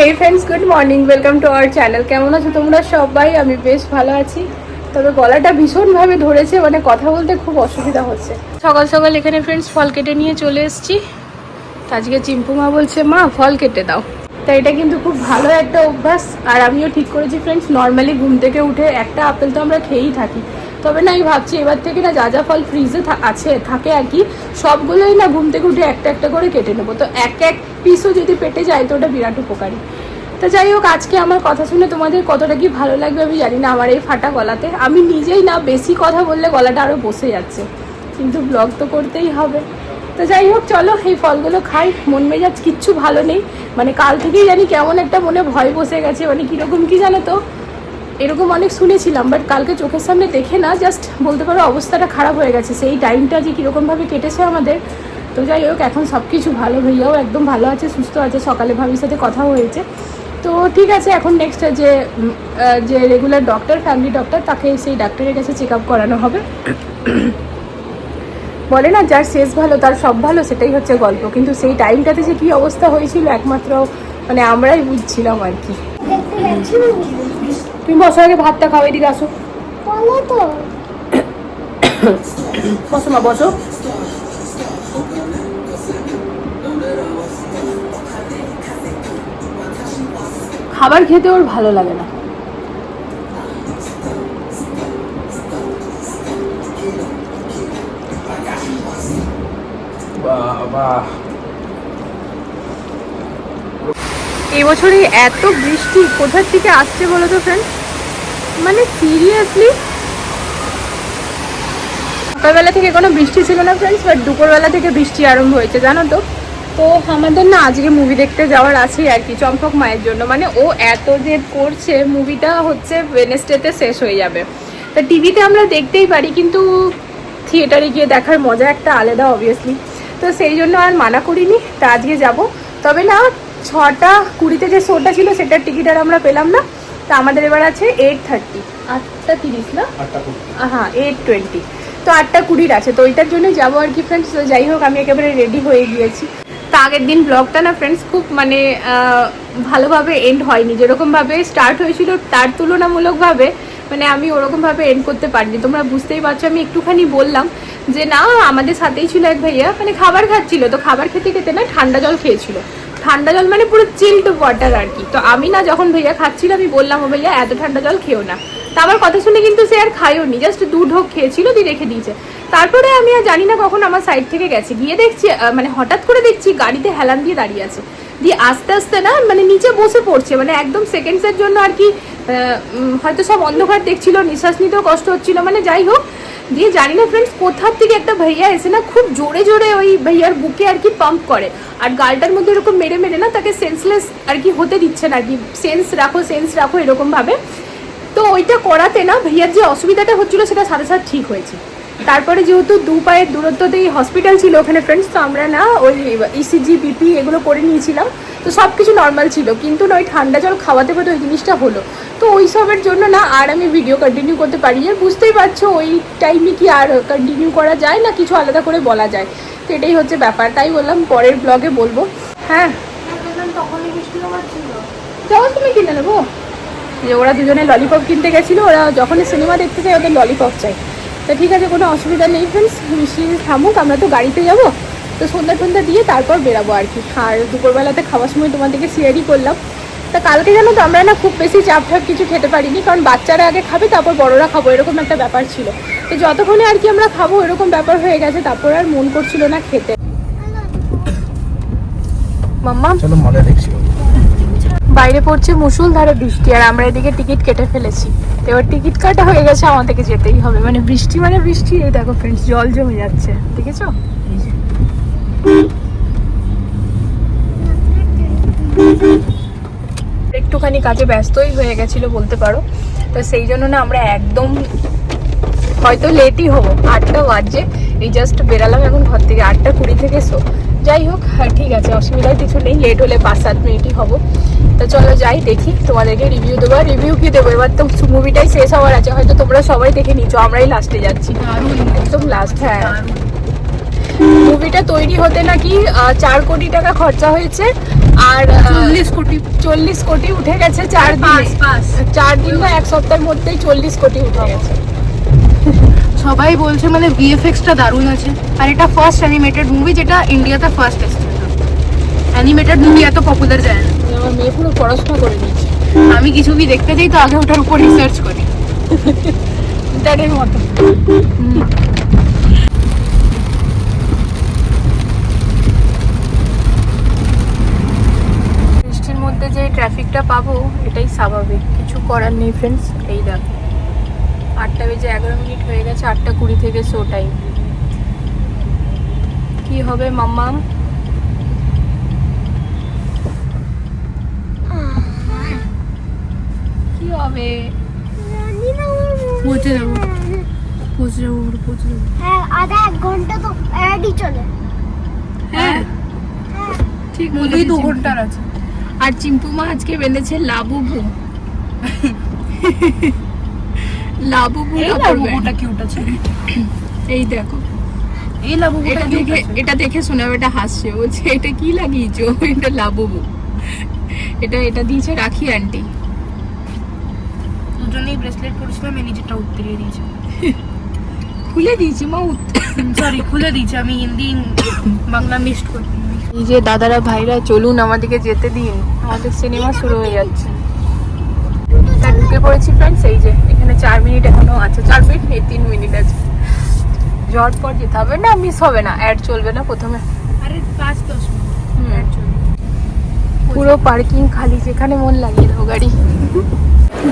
Hey friends good morning welcome to our channel কেমন আছো তোমরা সবাই? আমি বেশ ভালো আছি। তবে গলাটা ভীষণভাবে ধরেছে মানে কথা বলতে খুব অসুবিধা হচ্ছে। সকাল সকাল এখানে ফ্রেন্ডস ফল কেটে নিয়ে চলে এসেছি। আজকে চিম্পু মা বলছে মা ফল কেটে দাও। তো এটা কিন্তু খুব ভালো একটা অভ্যাস। আর আমিও ঠিক করেছি ফ্রেন্ডস নর্মালি ঘুম থেকে উঠে একটা আপেল তো আমরা খেয়েই থাকি। তবে না, আমি ভাবছি এবার থেকে না যা যা ফল ফ্রিজে আছে, থাকে আর কি, সবগুলোই না ঘুম থেকে উঠে একটা একটা করে কেটে নেব। তো এক এক পিসও যদি পেটে যায়, তো ওটা বিরাট উপকারী। তো যাই হোক, আজকে আমার কথা শুনে তোমাদের কতটা কি ভালো লাগবে আমি জানি না আমার এই ফাটা গলাতে। আমি নিজেই না বেশি কথা বললে গলাটা আরও বসে যাচ্ছে, কিন্তু ব্লগ তো করতেই হবে। তো যাই হোক, চলো এই ফলগুলো খাই, মন মেজাজ কিচ্ছু ভালো নেই। মানে কাল থেকেই জানি কেমন একটা মনে ভয় বসে গেছে মানে কীরকম কি জানো তো? এরকম অনেক শুনেছিলাম বাট কালকে চোখের সামনে দেখে না জাস্ট বলতে পারো অবস্থাটা খারাপ হয়ে গেছে। সেই টাইমটা যে কীরকমভাবে কেটেছে আমাদের, তো যাই হোক, এখন সব কিছু ভালো, ভাইয়াও একদম ভালো আছে, সুস্থ আছে, সকালে ভাবির সাথে কথাও হয়েছে। তো ঠিক আছে, এখন নেক্সট যে যে রেগুলার ডক্টর ফ্যামিলি ডক্টর তাকে সেই ডাক্তারের কাছে চেক আপ করানো হবে। বলে না, যার শেষ ভালো, তার সব ভালো, সেটাই হচ্ছে গল্প। কিন্তু সেই টাইমটাতে যে কী অবস্থা হয়েছিল, একমাত্র মানে আমরাই বুঝছিলাম আর কি। তুমি বসো আগে ভাতটা খাও এদিকে আসো। বলো তো। বসো মা বসো। খাবার খেতে ওর ভালো লাগে না। বাবা। এবছরে এত বৃষ্টি কোথার থেকে আসছে বলো তো ফ্রেন্ড মানে সিরিয়াসলি সকালবেলা থেকে কোনো বৃষ্টি ছিল না ফ্রেন্ডস বাট দুপুরবেলা থেকে বৃষ্টি আরম্ভ হয়েছে, জানো তো? তো আমাদের না আজকে মুভি দেখতে যাওয়ার আছে আর কি, চম্পক মায়ের জন্য। মানে ও এত যে করছে মুভিটা হচ্ছে ওয়েনেসডেতে শেষ হয়ে যাবে। তা টিভিতে আমরা দেখতেই পারি, কিন্তু থিয়েটারে গিয়ে দেখার মজা একটা আলাদা অবভিয়াসলি তো সেই জন্য আর মানা করিনি, তা আজকে যাব। তবে না ছটা কুড়িতে যে শোটা ছিল সেটার টিকিট আর আমরা পেলাম না। তা আমাদের এবার আছে এইট থার্টি আটটা তিরিশ না? হ্যাঁ এইট টোয়েন্টি তো আটটা কুড়ির আছে তো ওইটার জন্য যাব আর কি ফ্রেন্ডস তো যাই হোক আমি একেবারে রেডি হয়ে গিয়েছি। তা আগের দিন ব্লগটা না ফ্রেন্ডস খুব মানে ভালোভাবে এন্ড হয়নি। যেরকমভাবে স্টার্ট হয়েছিল তার তুলনামূলকভাবে মানে আমি ওরকমভাবে এন্ড করতে পারিনি। তোমরা বুঝতেই পারছ আমি একটুখানি বললাম যে না আমাদের সাথেই ছিল এক ভাইয়া মানে খাবার খাচ্ছিল তো খাবার খেতে খেতে না ঠান্ডা জল খেয়েছিল। ঠান্ডা জল মানে পুরো চিল্ড ওয়াটার আর কি। তো আমি না যখন ভাইয়া খাচ্ছিল, আমি বললাম, ও ভাইয়া, এত ঠান্ডা জল খেও না। তা আমার কথা শুনে কিন্তু সে আর খায়ও নি জাস্ট দু ঢোক খেয়েছিল, দিয়ে রেখে দিয়েছে। তারপরে আমি আর জানি না কখন আমার সাইড থেকে গেছে। গিয়ে দেখছি মানে হঠাৎ করে দেখছি গাড়িতে হেলান দিয়ে দাঁড়িয়ে আছে। দিয়ে আস্তে আস্তে না মানে নিচে বসে পড়ছে মানে একদম সেকেন্ডসের জন্য আর কি হয়তো সব অন্ধকার দেখছিল, নিঃশ্বাস নিতেও কষ্ট হচ্ছিল মানে যাই হোক দিয়ে জানি না ফ্রেন্ডস কোথার থেকে একটা ভাইয়া এসে না খুব জোরে জোরে ওই ভাইয়ার বুকে আর কি পাম্প করে। আর গালটার মধ্যে এরকম মেরে মেরে না তাকে সেন্সলেস আর কি হতে দিচ্ছে না কি। সেন্স রাখো সেন্স রাখো এরকমভাবে তো ওইটা করাতে না ভাইয়ার যে অসুবিধাটা হচ্ছিল সেটা সাথে সাথে ঠিক হয়েছে। তারপরে যেহেতু দু পায়ের দূরত্বতেই হসপিটাল ছিল ওখানে ফ্রেন্ডস তো আমরা না ওই ইসিজি বিপি এগুলো করে নিয়েছিলাম। তো সব কিছু নর্মাল ছিল, কিন্তু না ওই ঠান্ডা জল খাওয়াতে পারে ওই জিনিসটা হলো। তো ওই সবের জন্য না আর আমি ভিডিও কন্টিনিউ করতে পারি আর বুঝতেই পারছ, ওই টাইমে কি আর কন্টিনিউ করা যায় না, কিছু আলাদা করে বলা যায়। তো এটাই হচ্ছে ব্যাপার। তাই বললাম পরের ব্লগে বলব। হ্যাঁ। যাও তুমি কিনে নেব। যে ওরা দুজনে ললিপপ কিনতে গেছিল, ওরা যখনই সিনেমা দেখতে যায়, ওদের ললিপপ চাই। তো ঠিক আছে কোনো অসুবিধা নেই ফ্রেন্ডস বৃষ্টি থামুক আমরা তো গাড়িতে যাব। তো সন্ধ্যা টন্ধ্যা দিয়ে তারপর বেরাবো আর কি। আর দুপুরবেলাতে খাওয়ার সময় তোমাদেরকে শেয়ারই করলাম। তা কালকে জানো তো আমরা না খুব বেশি চাপ ঠাপ কিছু খেতে পারিনি কারণ বাচ্চারা আগে খাবে তারপর বড়রা খাব এরকম একটা ব্যাপার ছিল। তো যতক্ষণে আর কি আমরা খাব এরকম ব্যাপার হয়ে গেছে তারপর আর মন করছিল না খেতে। মাম্মা? চলো মজা দেখছি। বাইরে পড়ছে মুসুলধারে বৃষ্টি আর আমরা এদিকে টিকিট কেটে ফেলেছি। তো এবার টিকিট কাটা হয়ে গেছে আমাদেরকে যেতেই হবে। মানে বৃষ্টি মানে বৃষ্টি, এই দেখো ফ্রেন্ডস জল জমে যাচ্ছে এই যে। একটুখানি কাজে ব্যস্তই হয়ে গেছিল বলতে পারো। তো সেই জন্য না আমরা একদম হয়তো লেটই হব। আটটা বাজে, এই জাস্ট বেরালাম এখন ঘর থেকে, আটটা কুড়ি থেকে শো যাই হোক হ্যাঁ ঠিক আছে অসুবিধা কিছু নেই লেট হলে পাঁচ সাত মিনিটই হব। তো চলো যাই দেখি তোমাদেরকে রিভিউ দেবো। রিভিউ কি দেবো? এবার তো মুভিটাই শেষ হওয়ার আছে হয়তো তোমরা সবাই দেখে নিচ্ছ আমরাই লাস্টে যাচ্ছি। একদম লাস্ট হ্যাঁ। মুভিটা তৈরি হতে নাকি চার কোটি টাকা খরচা হয়েছে আর চল্লিশ কোটি। চল্লিশ কোটি উঠে গেছে চার দিনে। চার দিন বা এক সপ্তাহের মধ্যেই চল্লিশ কোটি উঠে গেছে। সবাই বলছে মানে ভিএফএক্সটা দারুণ আছে। আর এটা ফার্স্ট অ্যানিমেটেড মুভি যেটা ইন্ডিয়াতে ফার্স্ট এসেছে। অ্যানিমেটেড মুভি এত পপুলার যায় না। আমার মেয়ে পুরো পড়াশোনা করে নিয়েছে। আমি কিছু কি দেখতে যাই তো আগে ওটার উপর রিসার্চ করি। ইন্টারের মতো বৃষ্টির মধ্যে যে ট্রাফিকটা পাবো এটাই স্বাভাবিক। কিছু করার নেই ফ্রেন্ডস এই দেখ। আটটা বেজে এগারো মিনিট হয়ে গেছে আটটা কুড়ি থেকে শো টাইম কি হবে মাম্মা কি হবে? পৌঁছে যাব। পৌঁছে যাব পৌঁছে যাব। হ্যাঁ আধা এক ঘণ্টা তো অ্যাডই চলে। হ্যাঁ ঠিক বলেই দু ঘণ্টার আছে। আর চিম্পু মা আজকে বেঁধেছে লাবু লাবুবু এই লাবুটা কিউট আছে। এই দেখো। এই লাবুটা এটা দেখে এটা দেখে শোনাবে এটা হাসছে। বলছে এটা কি লাগিয়েছো? এটা লাবুবু। এটা এটা দিয়েছে রাখি আন্টি দুজনেই ব্রেসলেট পরেছিলাম আমি নিজেরটা উত্তরিয়ে দিয়েছি। খুলে দিয়েছি মা সরি খুলে দিয়েছি। আমি হিন্দি বাংলা মিক্সড করি। এই যে দাদারা ভাইরা চলুন আমাদেরকে যেতে দিন। আমাদের সিনেমা শুরু হয়ে যাচ্ছে। তা ঢুকে পড়েছি ফ্রেন্ডস এই যে এখানে চার মিনিট এখনও আছে চার মিনিট নেই তিন মিনিট আছে। ঝট পর যেতে হবে। না মিস হবে না অ্যাড চলবে না প্রথমে। আরে পাঁচ দশ হুম। পুরো পার্কিং খালি যেখানে মন লাগিয়ে দাও গাড়ি।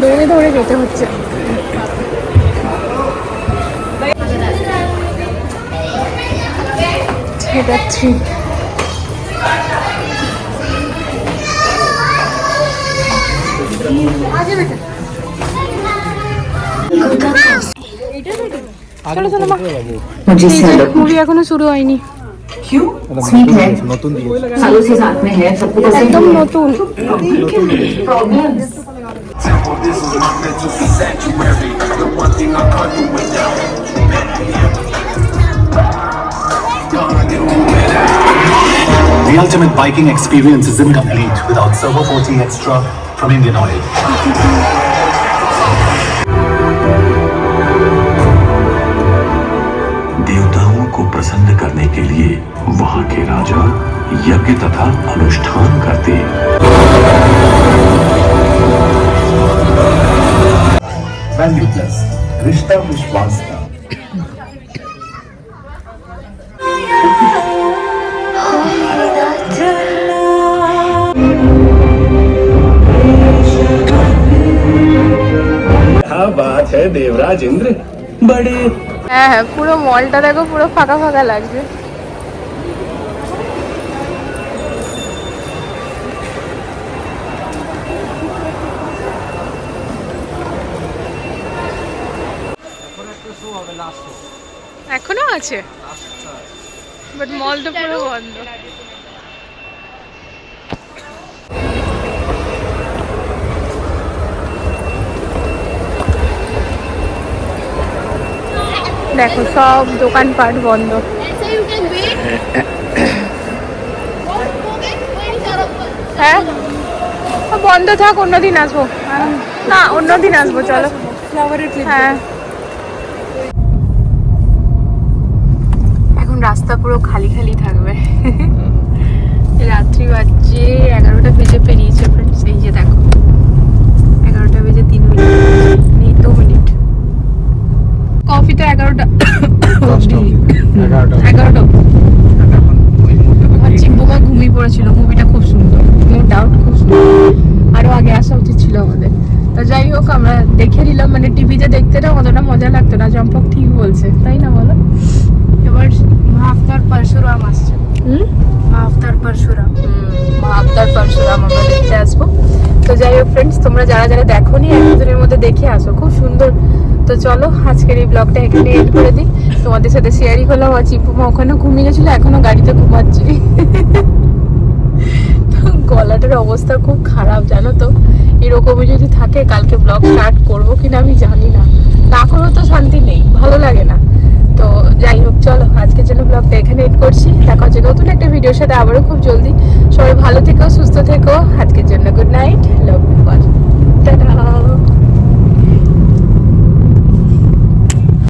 দৌড়ে দৌড়ে যেতে হচ্ছে। থিয়েটার থ্রি চলো চলো মা মুভি এখনো শুরু হয়নি। একদম নতুন। The ultimate biking experience is incomplete without Servo 40 Extra from Indian Oil. यज्ञ तथा अनुष्ठान करते Value Plus, रिश्ता विश्वास का क्या बात है देवराज इंद्र बड़े হ্যাঁ হ্যাঁ পুরো মলটা দেখো পুরো ফাঁকা ফাঁকা লাগছে আছে? বাট পুরো বন্ধ। দেখো সব দোকানপাট বন্ধ। হ্যাঁ? বন্ধ থাক অন্যদিন আসব। না অন্যদিন আসব চলো। হ্যাঁ এখন রাস্তা পুরো খালি খালি থাকবে। রাত্রি বাজছে এগারোটা বেজে পেরিয়েছে ফ্রেন্ডস এই যে দেখো। এগারোটা বেজে তিন মিনিট নেই দু মিনিট। কফি তো এগারোটা এগারোটা ঘুমিয়ে পড়েছিল মুভিটা খুব সুন্দর। নো ডাউট খুব সুন্দর। আরও আগে আসা উচিত ছিল আমাদের। তো যাই হোক আমরা দেখে নিলাম মানে টিভিতে দেখতে না অতটা মজা লাগতো না। চম্পক ঠিক বলছে তাই না বলো? এবার মাহফতার পরশুরাম আসছে। মাহফতার পরশুরাম মাহাবতার পরশুরাম আমরা দেখতে আসব। তো যাই হোক ফ্রেন্ডস তোমরা যারা যারা দেখোনি এক দুদিনের মধ্যে দেখে আসো খুব সুন্দর। তো চলো আজকের এই ব্লগটা এখানে এড করে দিই। তোমাদের সাথে শেয়ারই করলাম আর চিম্পুমা ওখানে ঘুমিয়ে গেছিল এখনও গাড়িতে ঘুমাচ্ছি। তো গলাটার অবস্থা খুব খারাপ জানো তো? এরকমই যদি থাকে কালকে ব্লগ স্টার্ট করব কিনা আমি জানি না। না করেও তো শান্তি নেই, ভালো লাগে না। তো যাই হোক, চলো, আজকের জন্য ব্লগটা এখানে এড করছি। দেখা হচ্ছে নতুন একটা ভিডিওর সাথে আবারও খুব জলদি। সবাই ভালো থেকো, সুস্থ থেকো। আজকের জন্য গুড নাইট লাভ ইউ